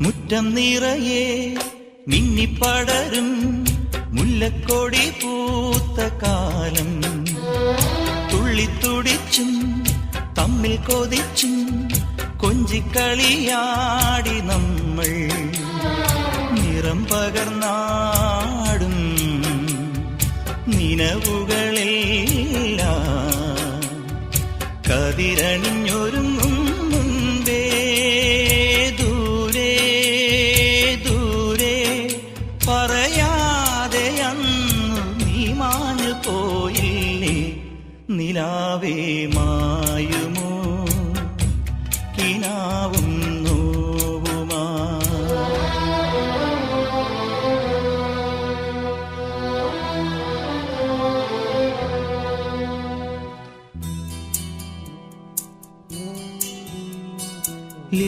മുറ്റം നിറയെ മിന്നിപ്പടരും മുല്ലക്കോടി പൂത്ത കാലം. തുള്ളിത്തുടിച്ചും തമ്മിൽ കൊതിച്ചും കൊഞ്ചിക്കളിയാടി നമ്മൾ. നിറം പകർന്നാടും നിലവുകളില്ല കതിരണിഞ്ഞൊരും മാഞ്ഞു പോയില്ലേ? നിലാവേ മായുമോ? കിനാ